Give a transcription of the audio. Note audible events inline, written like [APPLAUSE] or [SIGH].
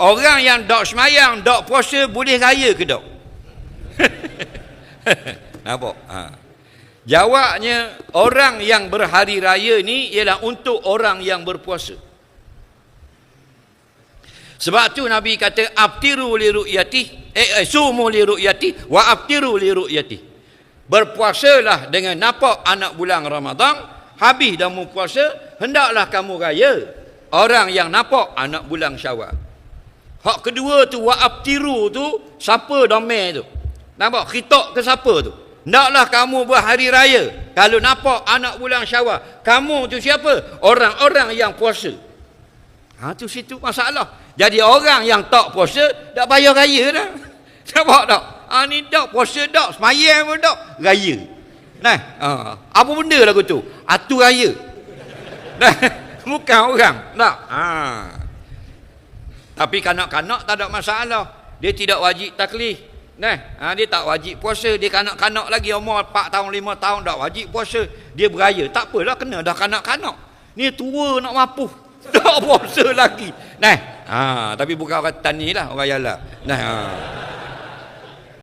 Orang yang dok semayang, dok puasa boleh raya ke dok? [LAUGHS] Nampak? Ha. Jawabnya orang yang berhari raya ni ialah untuk orang yang berpuasa. Sebab tu Nabi kata abtiru li ru'yati eh, eh sumu li ru'yati wa abtiru li ru'yati. Berpuasalah dengan nampak anak bulan Ramadan, habis dah mu puasa, hendaklah kamu raya. Orang yang nampak anak bulan Syawal. Hak kedua tu wa abtiru tu siapa domain tu? Nampak khitab ke siapa tu? Hendaklah kamu berhari raya. Kalau nampak anak bulan Syawal, kamu tu siapa? Orang-orang yang puasa. Ha tu situ masalah. Jadi orang yang tak puasa tak payah raya dah. [LAUGHS] Nampak tak? Ha ni tak puasa tak, semayang pun tak, raya. Nah, ha. apa benda lagu tu? Atu raya. [LAUGHS] Nah, [LAUGHS] bukan orang. Tak. Ha. Tapi kanak-kanak tak ada masalah. Dia tidak wajib taklif. Nah, ha, dia tak wajib puasa. Dia kanak-kanak lagi umur 4 tahun, 5 tahun tak wajib puasa. Dia beraya. Tak apalah kena dah kanak-kanak. Ni tua nak mapuh. [LAUGHS] Tak puasa lagi. Nah, ha, tapi bukan orang tani lah, orang yala. Nah, ha.